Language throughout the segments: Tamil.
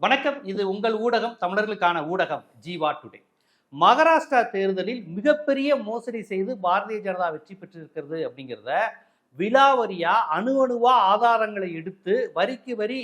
வணக்கம். இது உங்கள் ஊடகம் தமிழர்களுக்கான ஊடகம் ஜீவா டுடே. மகாராஷ்டிரா தேர்தலில் மிகப்பெரிய மோசடி செய்து பாரதிய ஜனதா வெற்றி பெற்றிருக்கிறது அப்படிங்கிறத விலாவரியா அணு அணுவா ஆதாரங்களை எடுத்து வரிக்கு வரி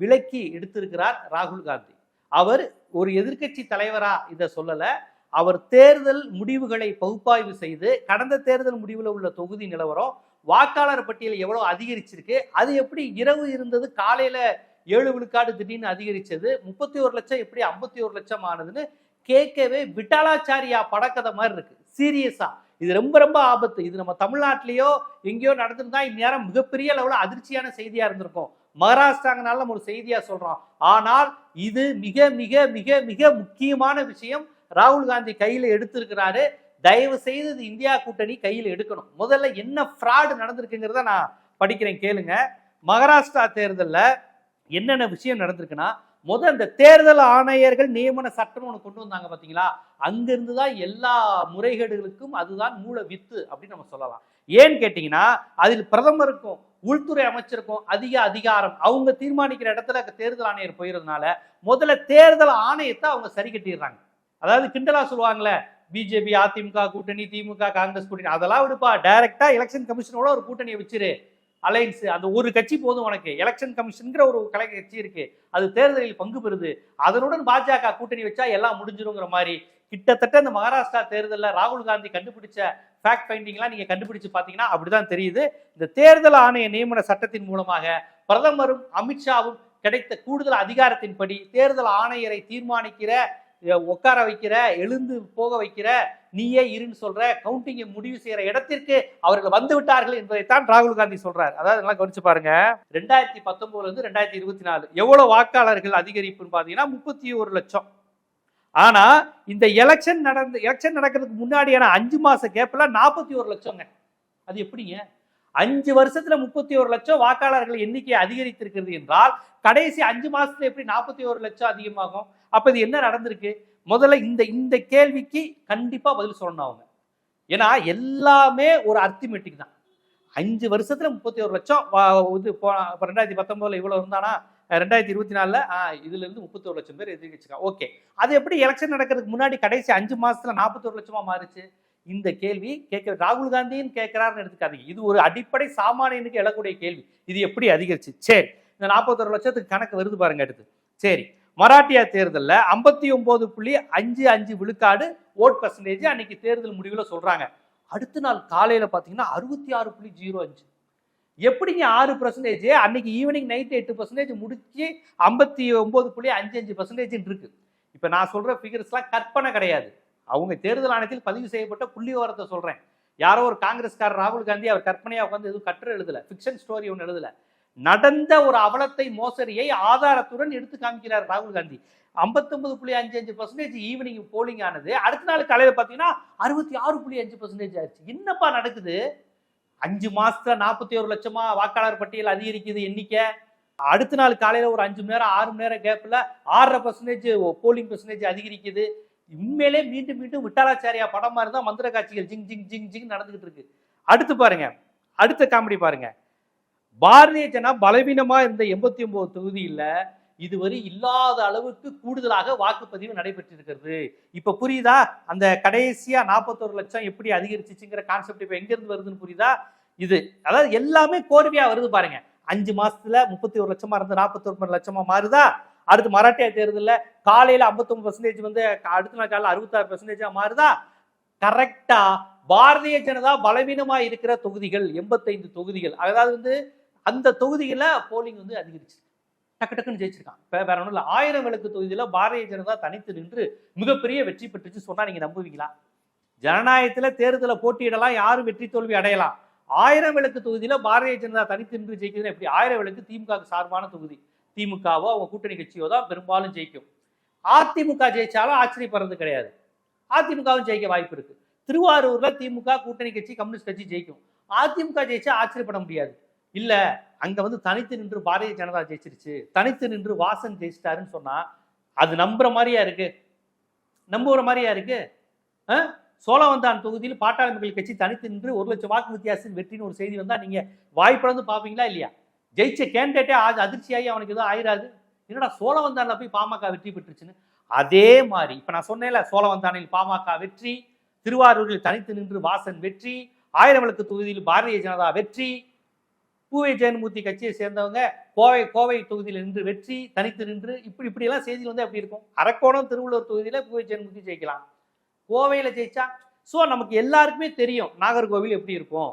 விலக்கி எடுத்திருக்கிறார் ராகுல் காந்தி. அவர் ஒரு எதிர்க்கட்சி தலைவரா இதை சொல்லலை. அவர் தேர்தல் முடிவுகளை பகுப்பாய்வு செய்து கடந்த தேர்தல் முடிவில் உள்ள தொகுதி நிலவரம் வாக்காளர் பட்டியல் எவ்வளோ அதிகரிச்சிருக்கு அது எப்படி இரவு இருந்தது காலையில ஏழு விழுக்காடு திடீர்னு அதிகரிச்சது. முப்பத்தி ஒரு லட்சம் எப்படி ஐம்பத்தி ஒரு லட்சம் ஆனதுன்னு கேட்கவே விட்டாலாச்சாரியா படக்கதை மாதிரி இருக்கு. சீரியஸா. இது ரொம்ப ரொம்ப ஆபத்து. இது நம்ம தமிழ்நாட்டிலேயோ எங்கேயோ நடந்திருந்தா இந்நேரம் மிகப்பெரிய லெவலில் அதிர்ச்சியான செய்தியா இருந்திருக்கும். மகாராஷ்டிராங்கனால நம்ம ஒரு செய்தியா சொல்றோம். ஆனால் இது மிக மிக மிக மிக முக்கியமான விஷயம். ராகுல் காந்தி கையில் எடுத்திருக்கிறாரு. தயவு செய்து இது இந்தியா கூட்டணி கையில் எடுக்கணும். முதல்ல என்ன ஃப்ராடு நடந்திருக்குங்கிறத நான் படிக்கிறேன். கேளுங்க. மகாராஷ்டிரா தேர்தலில் என்னென்ன விஷயம் நடந்திருக்குன்னா முதல் இந்த தேர்தல் ஆணையர்கள் நியமன சட்டம் ஒன்று கொண்டு வந்தாங்க பார்த்தீங்களா அங்கிருந்து தான் எல்லா முறைகேடுகளுக்கும் அதுதான் மூல வித்து அப்படின்னு நம்ம சொல்லலாம். ஏன்னு கேட்டிங்கன்னா அதில் பிரதமருக்கும் உள்துறை அமைச்சருக்கும் அதிக அதிகாரம். அவங்க தீர்மானிக்கிற இடத்துல தேர்தல் ஆணையர் போயிருந்தனால முதல்ல தேர்தல் ஆணையத்தை அவங்க சரி கட்டிடுறாங்க. அதாவது கிண்டலா சொல்லுவாங்களே பிஜேபி அதிமுக கூட்டணி திமுக காங்கிரஸ் கூட்டணி அதெல்லாம் விடுப்பா. டைரக்டா எலெக்ஷன் கமிஷனோட ஒரு கூட்டணியை வச்சிரு. அலைன்ஸ் அந்த ஒரு கட்சி போதும் உனக்கு. எலெக்ஷன் கமிஷன்கிற ஒரு கலை கட்சி இருக்கு. அது தேர்தலில் பங்கு பெறுது. அதனுடன் பாஜக கூட்டணி வச்சா எல்லாம் முடிஞ்சிருங்கிற மாதிரி. கிட்டத்தட்ட இந்த மகாராஷ்டிரா தேர்தலில் ராகுல் காந்தி கண்டுபிடிச்ச ஃபேக்ட் ஃபைண்டிங்லாம் நீங்கள் கண்டுபிடிச்சு பார்த்தீங்கன்னா அப்படிதான் தெரியுது. இந்த தேர்தல் ஆணைய நியமன சட்டத்தின் மூலமாக பிரதமரும் அமித்ஷாவும் கிடைத்த கூடுதல் அதிகாரத்தின்படி தேர்தல் ஆணையரை தீர்மானிக்கிற உட்கார வைக்கிற எழுந்து போக வைக்கிற நீயே இருன்னு சொல்ற கவுண்டிங்கை முடிவு செய்யற இடத்திற்கு அவர்கள் வந்து விட்டார்கள் என்பதைத்தான் ராகுல் காந்தி சொல்றார். அதாவது நல்லா கவனிச்சு பாருங்க. ரெண்டாயிரத்தி பத்தொன்பதுல இருந்து ரெண்டாயிரத்தி இருபத்தி நாலு எவ்வளவு வாக்காளர்கள் அதிகரிப்புன்னு பாத்தீங்கன்னா முப்பத்தி ஒரு லட்சம். ஆனா இந்த எலெக்ஷன் நடந்து எலெக்ஷன் நடக்கிறதுக்கு முன்னாடியான அஞ்சு மாச கேப்ல நாற்பத்தி ஒரு லட்சங்க. அது எப்படிங்க? அஞ்சு வருஷத்துல முப்பத்தி ஒரு லட்சம் வாக்காளர்கள் எண்ணிக்கை அதிகரித்திருக்கிறது என்றால் கடைசி அஞ்சு மாசத்துல எப்படி நாற்பத்தி ஒரு லட்சம் அதிகமாகும்? அப்ப இது என்ன நடந்திருக்கு? முதல்ல இந்த இந்த கேள்விக்கு கண்டிப்பா பதில் சொல்லணும் அவங்க. ஏன்னா எல்லாமே ஒரு அர்த்திமெட்டிக் தான். அஞ்சு வருஷத்துல முப்பத்தி ஒரு லட்சம் வா- இது போ- ரெண்டாயிரத்தி பத்தொன்பதுல இவ்வளவு இருந்தானா? ரெண்டாயிரத்தி இருபத்தி நாலுல இதுல இருந்து முப்பத்தி ஒரு லட்சம் பேர் எதிர்கட்சிருக்காங்க ஓகே. அது எப்படி எலெக்ஷன் நடக்கிறதுக்கு முன்னாடி கடைசி அஞ்சு மாசத்துல நாற்பத்தி ஒரு லட்சமா மாறுச்சு? இந்த கேள்வி கேட்க ராகுல் காந்தியும் கேட்கிறாருன்னு எடுத்துக்காதீங்க. இது ஒரு அடிப்படை சாமானியனுக்கு எழக்கூடிய கேள்வி. இது எப்படி அதிகரிச்சு? சரி. இந்த நாற்பத்தொரு லட்சத்துக்கு கணக்கு வருது பாருங்க அடுத்து. சரி. மராட்டியா தேர்தலில் ஐம்பத்தி ஒன்பது புள்ளி அஞ்சு அஞ்சு விழுக்காடு ஓட் பர்சன்டேஜ் அன்னைக்கு தேர்தல் முடிவில் சொல்கிறாங்க அடுத்த நாள் காலையில் பார்த்தீங்கன்னா அறுபத்தி ஆறு புள்ளி ஜீரோ அஞ்சு. எப்படிங்க ஆறு பர்சன்டேஜ் அன்னைக்கு ஈவினிங் நைட் எட்டு பர்சன்டேஜ் முடிச்சு ஐம்பத்தி ஒம்பது புள்ளி அஞ்சு அஞ்சு பர்சன்டேஜ் இருக்கு. இப்போ நான் சொல்கிற ஃபிகர்ஸ்லாம் கற்பனை கிடையாது. அவங்க தேர்தல் ஆணையத்தில் பதிவு செய்யப்பட்ட புள்ளி விவரத்தை சொல்கிறேன் யாரோ ஒரு காங்கிரஸ்காரர் ராகுல் காந்தி அவர் கற்பனையாக உட்காந்து எதுவும் கட்டுரை எழுதலை. ஃபிக்ஷன் ஸ்டோரி ஒன்று எழுதலை. நடந்த ஒரு அவலத்தை மோசடியை ஆதாரத்துடன் எடுத்து காமிக்கிறார் ராகுல் காந்தி. 59.5% புள்ளி அஞ்சு அஞ்சு பர்சன்டேஜ் ஈவினிங் போலிங் ஆனது. அடுத்த நாள் காலையில் பார்த்தீங்கன்னா அறுபத்தி ஆறு புள்ளி அஞ்சு பர்சன்டேஜ் ஆயிடுச்சு. என்னப்பா நடக்குது? அஞ்சு மாசத்துல நாற்பத்தி ஒரு லட்சமா வாக்காளர் பட்டியல் அதிகரிக்குது எண்ணிக்கை. அடுத்த நாள் காலையில ஒரு அஞ்சு மணி நேரம் ஆறு மணி நேரம் கேப்ல ஆறரை பர்சன்டேஜ் போலிங் பர்சன்டேஜ் அதிகரிக்குது. உண்மையிலே மீண்டும் மீண்டும் விட்டாலாச்சாரியா படம் மாதிரி தான் மந்திர காட்சிகள் ஜிங் ஜிங் ஜிங் ஜிங் நடந்துகிட்டு இருக்கு. அடுத்து பாருங்க. அடுத்த காமெடி பாருங்க. பாரதிய ஜனா பலவீனமா இருந்த எண்பத்தி ஒன்பது தொகுதியில் இதுவரை இல்லாத அளவுக்கு கூடுதலாக வாக்குப்பதிவு நடைபெற்றிருக்கிறது. இப்ப புரியுதா? அந்த கடைசியா நாற்பத்தொரு லட்சம் எப்படி அதிகரிச்சிச்சுங்கிற கான்செப்ட் இப்ப எங்க இருந்து வருதுன்னு புரியுதா? இது அதாவது எல்லாமே கோர்வையா வருது பாருங்க. அஞ்சு மாசத்துல முப்பத்தி ஒரு லட்சமா இருந்து நாற்பத்தொரு லட்சமா மாறுதா? அடுத்து மராட்டியா தேர்தலில் காலையில 59% பர்சன்டேஜ் வந்து அடுத்த நாள் காலையில் அறுபத்தாறு பர்சன்டேஜா மாறுதா? கரெக்டா பாரதிய ஜனதா பலவீனமா இருக்கிற தொகுதிகள் எண்பத்தைந்து தொகுதிகள். அதாவது வந்து அந்த தொகுதியில் போலிங் வந்து அதிகரிச்சு டக்கு டக்குன்னு ஜெயிச்சிருக்கான். இப்போ வேற ஒன்றும் இல்லை. ஆயிரம் விளக்கு தொகுதியில் பாரதிய ஜனதா தனித்து நின்று மிகப்பெரிய வெற்றி பெற்றுச்சு சொன்னால் நீங்கள் நம்புவீங்களா? ஜனநாயகத்தில் தேர்தலை போட்டியிடலாம் யாரும் வெற்றி தோல்வி அடையலாம். ஆயிரம் விளக்கு தொகுதியில் பாரதிய ஜனதா தனித்து நின்று ஜெயிக்குதுன்னா எப்படி? ஆயிரம் விளக்கு திமுக சார்பான தொகுதி. திமுகவோ அவங்க கூட்டணி கட்சியோ தான் பெரும்பாலும் ஜெயிக்கும். அதிமுக ஜெயிச்சாலும் ஆச்சரியப்படுறது கிடையாது. அதிமுகவும் ஜெயிக்க வாய்ப்பு இருக்கு. திருவாரூர்ல திமுக கூட்டணி கட்சி கம்யூனிஸ்ட் கட்சி ஜெயிக்கும். அதிமுக ஜெயிச்சா ஆச்சரியப்பட முடியாது. இல்ல அங்க வந்து தனித்து நின்று பாரதிய ஜனதா ஜெயிச்சிருச்சு தனித்து நின்று வாசன் ஜெயிச்சிட்டாருன்னு சொன்னா அது நம்புற மாதிரியா இருக்கு? நம்புற மாதிரியா இருக்கு? ஆ? சோழவந்தான் தொகுதியில் பாட்டாளி மக்கள் கட்சி தனித்து நின்று ஒரு லட்சம் வாக்கு வித்தியாசம் வெற்றின்னு ஒரு செய்தி வந்தா நீங்க வாய்ப்பிழந்து பாப்பீங்களா இல்லையா? ஜெயிச்ச கேண்டிடேட்டே அதிர்ச்சியாகி அவனுக்கு எதுவும் ஆயிராது. என்னடா சோழவந்தானில் போய் பாமக வெற்றி பெற்றுச்சுன்னு? அதே மாதிரி இப்ப நான் சொன்னேன்ல சோழவந்தானில் பாமக வெற்றி திருவாரூரில் தனித்து நின்று வாசன் வெற்றி ஆயிரம் விளக்கு தொகுதியில் பாரதிய ஜனதா வெற்றி பூவை ஜெயன்மூர்த்தி கட்சியை சேர்ந்தவங்க கோவை கோவை தொகுதியில் நின்று வெற்றி தனித்து நின்று இப்படி இப்படியெல்லாம் செய்திகள் வந்து எப்படி இருக்கும். அரக்கோணம் திருவள்ளூர் தொகுதியில் பூவை ஜெயன்மூர்த்தி ஜெயிக்கலாம். கோவையில் ஜெயிச்சா ஸோ நமக்கு எல்லாருக்குமே தெரியும் நாகர்கோவில் எப்படி இருக்கும்.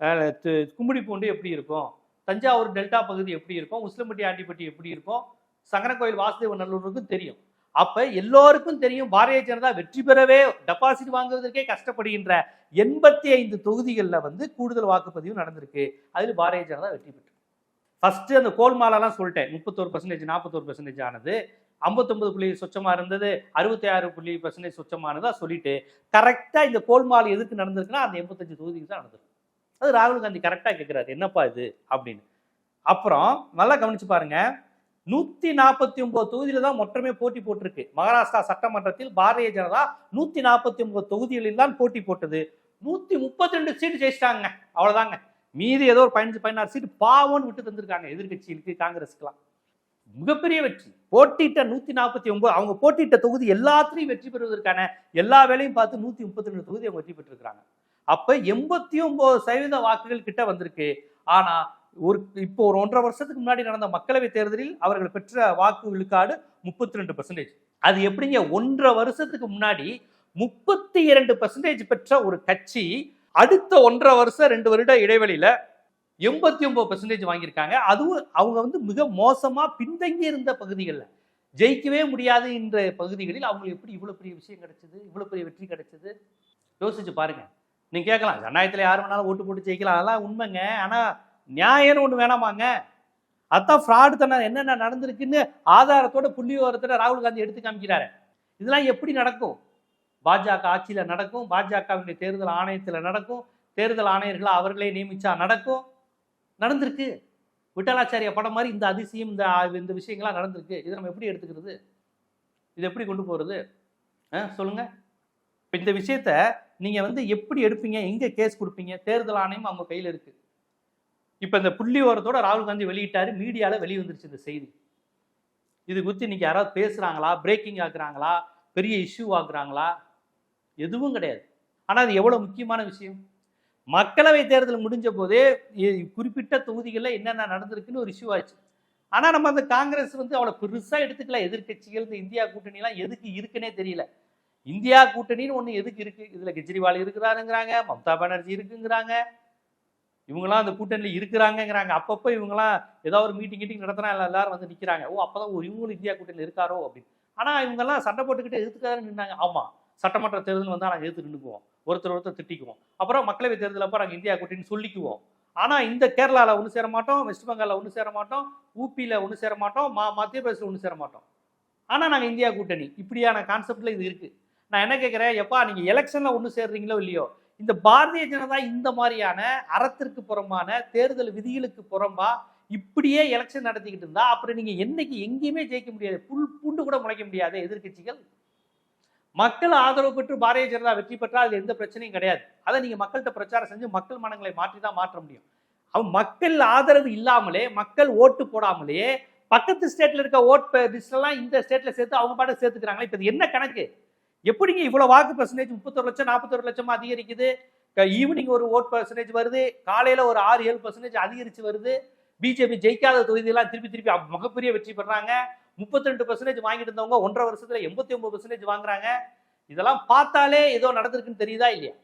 அஹ் கும்மிடிப்பூண்டு எப்படி இருக்கும். தஞ்சாவூர் டெல்டா பகுதி எப்படி இருக்கும். உசிலம்பட்டி ஆண்டிப்பட்டி எப்படி இருக்கும். சங்கரன்கோயில் வாசுதேவ நல்லூருக்கும் தெரியும். அப்ப எல்லோருக்கும் தெரியும் பாரதிய ஜனதா வெற்றி பெறவே டெபாசிட் வாங்குவதற்கே கஷ்டப்படுகின்ற எண்பத்தி ஐந்து தொகுதிகளில் வந்து கூடுதல் வாக்குப்பதிவு நடந்திருக்கு. அதில் பாரதிய ஜனதா வெற்றி பெற்று. ஃபர்ஸ்ட் அந்த கோல்மாலெல்லாம் சொல்லிட்டேன். முப்பத்தோரு பர்சன்டேஜ் நாற்பத்தோரு பர்சன்டேஜ் ஆனது. ஐம்பத்தொன்பது புள்ளி சொச்சமா இருந்தது. அறுபத்தி ஆறு புள்ளி பர்சன்டேஜ் சொச்சமானதா சொல்லிட்டு கரெக்டா இந்த கோல்மால் எதுக்கு நடந்திருக்குன்னா அந்த எண்பத்தஞ்சு தொகுதிக்கு தான் நடந்திருக்கு. அது ராகுல் காந்தி கரெக்டா கேட்கிறாரு என்னப்பா இது? அப்படின்னு. அப்புறம் நல்லா கவனிச்சு பாருங்க. நூத்தி நாற்பத்தி ஒன்பது தொகுதியில தான் மொத்தமே போட்டி போட்டிருக்கு. மகாராஷ்டிரா சட்டமன்றத்தில் பாரதிய ஜனதா நூத்தி நாற்பத்தி ஒன்பது தொகுதிகளில் தான் போட்டி போட்டது. நூத்தி முப்பத்தி ரெண்டு சீட்டு ஜெயிச்சிட்டாங்க. அவ்வளவுதாங்க. மீதி ஏதோ ஒரு பதினஞ்சு பதினாறு சீட்டு பாவம்னு விட்டு தந்திருக்காங்க எதிர்கட்சிகளுக்கு காங்கிரஸுக்கெல்லாம். மிகப்பெரிய வெற்றி. போட்டியிட்ட நூத்தி நாற்பத்தி ஒன்பது அவங்க போட்டியிட்ட தொகுதி எல்லாத்திலையும் வெற்றி பெறுவதற்கான எல்லா வேலையும் பார்த்து நூத்தி முப்பத்தி ரெண்டு தொகுதி அவங்க வெற்றி பெற்றிருக்காங்க அப்ப எண்பத்தி ஒன்பது சதவீத வாக்குகள் கிட்ட வந்திருக்கு. ஆனா ஒரு இப்போ ஒரு ஒன்றரை வருஷத்துக்கு முன்னாடி நடந்த மக்களவை தேர்தலில் அவர்கள் பெற்ற வாக்கு விழுக்காடு முப்பத்தி ரெண்டு பர்சன்டேஜ் அது எப்படிங்க? ஒன்றரை வருஷத்துக்கு முன்னாடி முப்பத்தி இரண்டு பர்சன்டேஜ் பெற்ற ஒரு கட்சி அடுத்த ஒன்றரை வருஷம் ரெண்டு வருட இடைவெளியில எண்பத்தி ஒன்பது பர்சன்டேஜ் வாங்கியிருக்காங்க. அதுவும் அவங்க வந்து மிக மோசமா பின்தங்கி இருந்த பகுதிகளில். ஜெயிக்கவே முடியாது என்ற பகுதிகளில் அவங்களுக்கு எப்படி இவ்வளோ பெரிய விஷயம் கிடைச்சது? இவ்வளோ பெரிய வெற்றி கிடைச்சது? யோசிச்சு பாருங்க. நீங்க கேட்கலாம். ஜனநாயகத்தில் யார் வேணாலும் ஓட்டு போட்டு ஜெயிக்கலாம். அதெல்லாம் உண்மைங்க. ஆனால் நியாயம்னு ஒன்று வேணாமாங்க. அதான் ஃப்ராடு தானே என்னென்ன நடந்திருக்குன்னு ஆதாரத்தோட புள்ளி ராகுல் காந்தி எடுத்து காமிக்கிறாரு. இதெல்லாம் எப்படி நடக்கும்? பாஜக ஆட்சியில் நடக்கும் பாஜகவினுடைய தேர்தல் ஆணையத்தில் நடக்கும் தேர்தல் ஆணையர்களை அவர்களே நியமிச்சா நடக்கும்? நடந்திருக்கு. விட்டலாச்சாரிய படம் மாதிரி இந்த அதிசயம் இந்த இந்த விஷயங்கள்லாம் நடந்திருக்கு. இதை நம்ம எப்படி எடுத்துக்கிறது? இது எப்படி கொண்டு போகிறது ஆ, சொல்லுங்க. இப்போ இந்த விஷயத்த நீங்கள் வந்து எப்படி எடுப்பீங்க? எங்கே கேஸ் கொடுப்பீங்க? தேர்தல் ஆணையம் அவங்க கையில் இருக்குது இப்போ இந்த புள்ளி ஓரத்தோட ராகுல் காந்தி வெளியிட்டாரு மீடியாவில் வெளியே வந்துருச்சு இந்த செய்தி. இது குறித்து இன்னைக்கு யாராவது பேசுகிறாங்களா பிரேக்கிங் ஆக்குறாங்களா? பெரிய இஷ்யூ ஆக்குறாங்களா? எதுவும் கிடையாது. ஆனால் அது எவ்வளோ முக்கியமான விஷயம்? மக்களவை தேர்தல் முடிஞ்ச போதே குறிப்பிட்ட தொகுதிகளில் என்னென்ன நடந்திருக்குன்னு ஒரு இஷ்யூ ஆச்சு. ஆனால் நம்ம அந்த காங்கிரஸ் வந்து அவ்வளோ பெருசாக எடுத்துக்கல. எதிர்க்கட்சிகள் இந்த இந்தியா கூட்டணிலாம் எதுக்கு இருக்குன்னே தெரியல. இந்தியா கூட்டணின்னு ஒன்று எதுக்கு இருக்குது இதில் கெஜ்ரிவால் இருக்கிறாருங்கிறாங்க மம்தா பானர்ஜி இருக்குங்கிறாங்க. இவங்கெல்லாம் அந்த கூட்டணியில் இருக்கிறாங்கங்கிறாங்க. அப்பப்போ இவங்கெல்லாம் ஏதாவது ஒரு மீட்டிங் கீட்டிங் நடத்தினா எல்லாரும் வந்து நிற்கிறாங்க ஓ அப்போதான் ஒரு இவங்களும் இந்தியா கூட்டணியில் இருக்காரோ அப்படின்னு. ஆனால் இவங்கெல்லாம் சண்டை போட்டுக்கிட்டு எதுக்காக நின்னாங்க. ஆமாம் சட்டமன்ற தேர்தல் வந்தால் நாங்கள் எதிர்த்து நின்றுக்குவோம் ஒருத்தர் ஒருத்தர் திட்டிக்குவோம். அப்புறம் மக்களவை தேர்தல் அப்போ நாங்கள் இந்தியா கூட்டணின்னு சொல்லிக்குவோம். ஆனால் இந்த கேரளாவில் ஒன்று சேர மாட்டோம் வெஸ்ட் பெங்காலில் ஒன்று சேர மாட்டோம் ஊபியில் ஒன்று சேர மாட்டோம் மா மத்திய பிரதேசில் ஒன்று சேர மாட்டோம். ஆனால் நாங்கள் இந்தியா கூட்டணி. இப்படியான கான்செப்டில் இது இருக்குது நான் என்ன கேட்குறேன் எப்பா நீங்கள் எலெக்ஷனில் ஒன்று சேர்றீங்களோ இல்லையோ இந்த பாரதிய ஜனதா இந்த மாதிரியான அறத்திற்கு புறம்பான தேர்தல் விதிகளுக்கு புறம்பா இப்படியே எலெக்ஷன் நடத்திக்கிட்டு இருந்தா அப்புறம் நீங்க என்னைக்கு எங்கேயுமே ஜெயிக்க முடியாது. புல் பூண்டு கூட முளைக்க முடியாது எதிர்க்கட்சிகள். மக்கள் ஆதரவு பெற்று பாரதிய ஜனதா வெற்றி பெற்றால் அது எந்த பிரச்சனையும் கிடையாது. அதை நீங்க மக்கள்கிட்ட பிரச்சாரம் செஞ்சு மக்கள் மனங்களை மாற்றி தான் மாற்ற முடியும். அவன் மக்கள் ஆதரவு இல்லாமலே மக்கள் ஓட்டு போடாமலே பக்கத்து ஸ்டேட்ல இருக்க ஓட் லிஸ்ட் எல்லாம் இந்த ஸ்டேட்ல சேர்த்து அவங்க பாட்டு சேர்த்துக்கிறாங்களே இப்ப என்ன கணக்கு? எப்படிங்க இவ்வளோ வாக்கு பர்சன்டேஜ் முப்பத்தொரு லட்சம் நாற்பத்தொரு லட்சமாக அதிகரிக்குது? ஈவினிங் ஒரு ஓட் பர்சன்டேஜ் வருது. காலையில் ஒரு ஆறு ஏழு பர்சன்டேஜ் அதிகரித்து வருது. பிஜேபி ஜெயிக்காத தொகுதியெல்லாம் திருப்பி திருப்பி மிகப்பெரிய வெற்றி பெறாங்க. முப்பத்தி ரெண்டு பர்சன்டேஜ் வாங்கிட்டு இருந்தவங்க ஒன்றரை வருஷத்துல எண்பத்தி ஒன்பது பர்சன்டேஜ் வாங்குறாங்க. இதெல்லாம் பார்த்தாலே ஏதோ நடந்திருக்குன்னு தெரியுதா இல்லையா?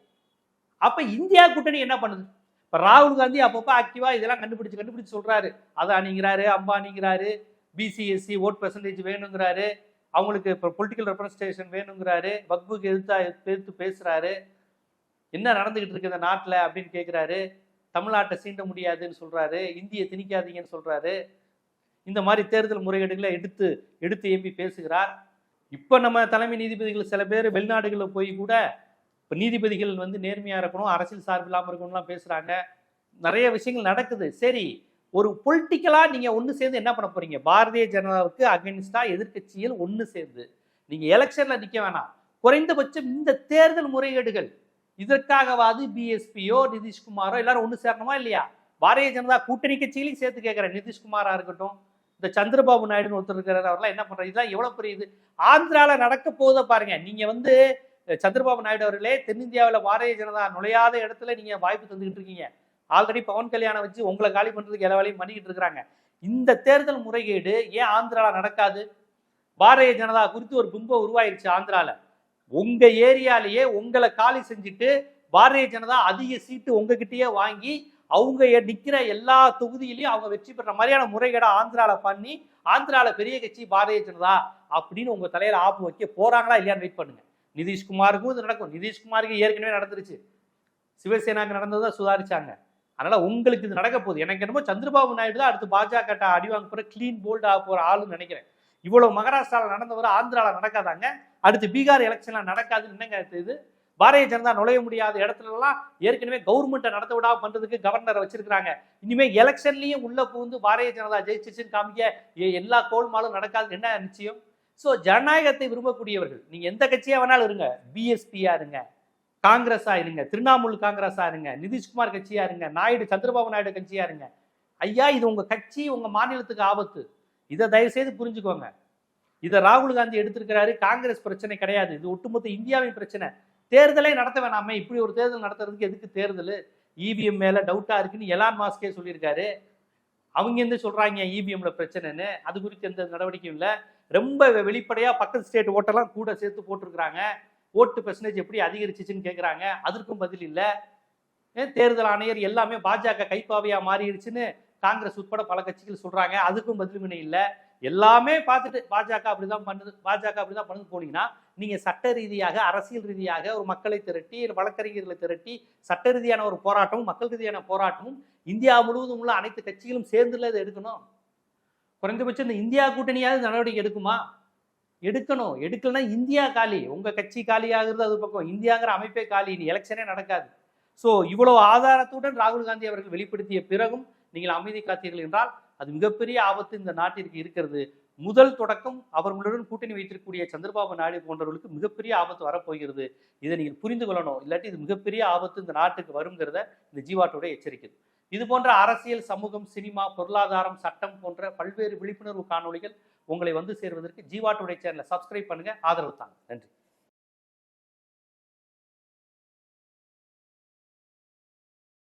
அப்ப இந்தியா கூட்டணி என்ன பண்ணுது? இப்ப ராகுல் காந்தி அப்பப்போ ஆக்டிவா இதெல்லாம் கண்டுபிடிச்சு கண்டுபிடிச்சு சொல்றாரு. அதானிங்கிறாரு அம்பானிங்கிறாரு பிசிஎஸ்சி ஓட் பெர்சன்டேஜ் வேணுங்கிறாரு. அவங்களுக்கு இப்போ பொலிட்டிக்கல் ரெப்ரஸன்டேஷன் வேணுங்கிறாரு. வக்புக்கு எதிர்த்தா எதிர்த்து பேசுகிறாரு என்ன நடந்துகிட்டு இருக்கு இந்த நாட்டில் அப்படின்னு கேட்குறாரு தமிழ்நாட்டை சீண்ட முடியாதுன்னு சொல்கிறாரு இந்தியை திணிக்காதீங்கன்னு சொல்கிறாரு இந்த மாதிரி தேர்தல் முறைகேடுகளை எடுத்து எடுத்து எம்பி பேசுகிறார். இப்போ நம்ம தலைமை நீதிபதிகள் சில பேர் வெளிநாடுகளில் போய் கூட இப்போ நீதிபதிகள் வந்து நேர்மையாக இருக்கணும் அரசியல் சார்பு இல்லாமல் இருக்கணும்லாம் பேசுகிறாங்க நிறைய விஷயங்கள் நடக்குது. சரி ஒரு பொலிட்டிக்கலாக நீங்கள் ஒன்று சேர்ந்து என்ன பண்ண போகிறீங்க பாரதிய ஜனதாவுக்கு அகைன்ஸ்டா எதிர்கட்சியில் ஒன்று சேர்ந்து. நீங்கள் எலெக்ஷனில் நிற்க வேணாம். குறைந்தபட்சம் இந்த தேர்தல் முறைகேடுகள். இதற்காகவாது பிஎஸ்பியோ நிதிஷ்குமாரோ எல்லாரும் ஒன்று சேரணுமா இல்லையா? பாரதிய ஜனதா கூட்டணி கட்சிகளையும் சேர்த்து கேட்குறேன் நிதிஷ்குமாராக இருக்கட்டும் இந்த சந்திரபாபு நாயுடுன்னு ஒருத்தர் இருக்கிறார் அவர்லாம் என்ன பண்ணுறது இதெல்லாம் எவ்வளோ பெரிய இது? ஆந்திரால நடக்க போதை பாருங்க. நீங்கள் வந்து சந்திரபாபு நாயுடு அவர்களே தென்னிந்தியாவில் பாரதிய ஜனதா நுழையாத இடத்துல நீங்கள் வாய்ப்பு தந்துக்கிட்டு இருக்கீங்க. ஆல்ரெடி பவன் கல்யாணம் வச்சு உங்களை காலி பண்றதுக்கு எல்லா வேலையும் பண்ணிக்கிட்டு இருக்கிறாங்க. இந்த தேர்தல் முறைகேடு ஏன் ஆந்திராவில் நடக்காது? பாரதிய ஜனதா குறித்து ஒரு பிம்பம் உருவாயிருச்சு ஆந்திரால. உங்க ஏரியாலேயே உங்களை காலி செஞ்சுட்டு பாரதிய ஜனதா அதிக சீட்டு உங்ககிட்டயே வாங்கி அவங்க நிற்கிற நிக்கிற எல்லா தொகுதியிலையும் அவங்க வெற்றி பெற்ற மாதிரியான முறைகேடை ஆந்திரால பண்ணி ஆந்திரால பெரிய கட்சி பாரதிய ஜனதா அப்படின்னு உங்க தலையில ஆப்பு வைக்க போறாங்களா இல்லையான்னு வெயிட் பண்ணுங்க. நிதிஷ்குமாருக்கும் இது நடக்கும். நிதிஷ்குமாருக்கு ஏற்கனவே நடந்துருச்சு. சிவசேனாக்கு நடந்ததை சுதாரிச்சாங்க. அதனால உங்களுக்கு இது நடக்க போகுது. எனக்கு என்னமோ சந்திரபாபு நாயுடு தான் அடுத்து பாஜக அடி வாங்க போற கிளீன் போல்ட் ஆக போற ஆளுன்னு நினைக்கிறேன். இவ்வளவு மகாராஷ்டிரால நடந்தவரை ஆந்திரால நடக்காதாங்க? அடுத்து பீகார் எலெக்ஷன்ல நடக்காதுன்னு என்னங்க இது? பாரதிய ஜனதா நுழைய முடியாத இடத்துல எல்லாம் ஏற்கனவே கவர்மெண்ட்டை நடத்த விடாம பண்றதுக்கு கவர்னரை வச்சிருக்கிறாங்க. இனிமே எலெக்ஷன்லயும் உள்ள புகுந்து பாரதிய ஜனதா ஜெயிச்சிச்சுன்னு காமிக்க எல்லா கோல்மாலும் நடக்காது என்ன நிச்சயம்? சோ ஜனநாயகத்தை விரும்பக்கூடியவர்கள் நீங்க எந்த கட்சியா வேணாலும் இருங்க. பிஎஸ்பியா இருங்க. காங்கிரஸா இருங்க திரிணாமுல் காங்கிரஸா இருங்க நிதிஷ்குமார் கட்சியா இருங்க நாயுடு சந்திரபாபு நாயுடு கட்சியா இருங்க. ஐயா இது உங்க கட்சி உங்க மாநிலத்துக்கு ஆபத்து. இதை தயவு செய்து புரிஞ்சுக்கோங்க. இதை ராகுல் காந்தி எடுத்திருக்கிறாரு காங்கிரஸ் பிரச்சனை கிடையாது. இது ஒட்டுமொத்த இந்தியாவின் பிரச்சனை. தேர்தலே நடத்த வேணாமே இப்படி ஒரு தேர்தல் நடத்துறதுக்கு எதுக்கு தேர்தல்? இவிஎம் மேல டவுட்டா இருக்குன்னு எலான் மாஸ்கே சொல்லியிருக்காரு. அவங்க எந்த சொல்றாங்க இவிஎம்ல பிரச்சனைன்னு? அது குறித்து எந்த நடவடிக்கையும் இல்லை. ரொம்ப வெளிப்படையா பக்கத்து ஸ்டேட் ஓட்டெல்லாம் கூட சேர்த்து போட்டிருக்கிறாங்க. ஓட்டு பெர்சன்டேஜ் எப்படி அதிகரிச்சிச்சுன்னு கேட்குறாங்க அதற்கும் பதில் இல்லை. தேர்தல் ஆணையர் எல்லாமே பாஜக கைப்பாவையாக மாறிடுச்சுன்னு காங்கிரஸ் உட்பட பல கட்சிகள் சொல்கிறாங்க அதுக்கும் பதில் வினை இல்லை. எல்லாமே பார்த்துட்டு பாஜக அப்படிதான் பண்ணுது. பாஜக அப்படிதான் பண்ணது போனீங்கன்னா நீங்க சட்ட ரீதியாக அரசியல் ரீதியாக ஒரு மக்களை திரட்டி வழக்கறிஞர்களை திரட்டி சட்ட ரீதியான ஒரு போராட்டமும் மக்கள் ரீதியான போராட்டமும் இந்தியா முழுவதும் உள்ள அனைத்து கட்சிகளும் சேர்ந்துல இதை எடுக்கணும். குறைந்தபட்சம் இந்த இந்தியா கூட்டணியாவது நடவடிக்கை எடுக்குமா? எடுக்கணும். எடுக்கலன்னா இந்தியா காலி. உங்கள் கட்சி காலி ஆகுறது அது பக்கம். இந்தியாங்கிற அமைப்பே காலி. இனி எலெக்ஷனே நடக்காது. ஸோ இவ்வளவு ஆதாரத்துடன் ராகுல் காந்தி அவர்கள் வெளிப்படுத்திய பிறகும் நீங்கள் அமைதி காத்தீர்கள் என்றால் அது மிகப்பெரிய ஆபத்து இந்த நாட்டிற்கு இருக்கிறது. முதல் தொடக்கம் அவர்களுடன் கூட்டணி வைத்திருக்கக்கூடிய சந்திரபாபு நாயுடு போன்றவர்களுக்கு மிகப்பெரிய ஆபத்து வரப்போகிறது. இதை நீங்கள் புரிந்து கொள்ளணும். இல்லாட்டி இது மிகப்பெரிய ஆபத்து இந்த நாட்டுக்கு வருங்கிறத இந்த ஜீவாட்டோட எச்சரிக்கை. இது போன்ற அரசியல் சமூகம் சினிமா பொருளாதாரம் சட்டம் போன்ற பல்வேறு விழிப்புணர்வு காணொளிகள் உங்களை வந்து சேர்வதற்கு ஜீவாட்டோடைய சேனலை சப்ஸ்கிரைப் பண்ணுங்க. ஆதரவு தாங்க. நன்றி.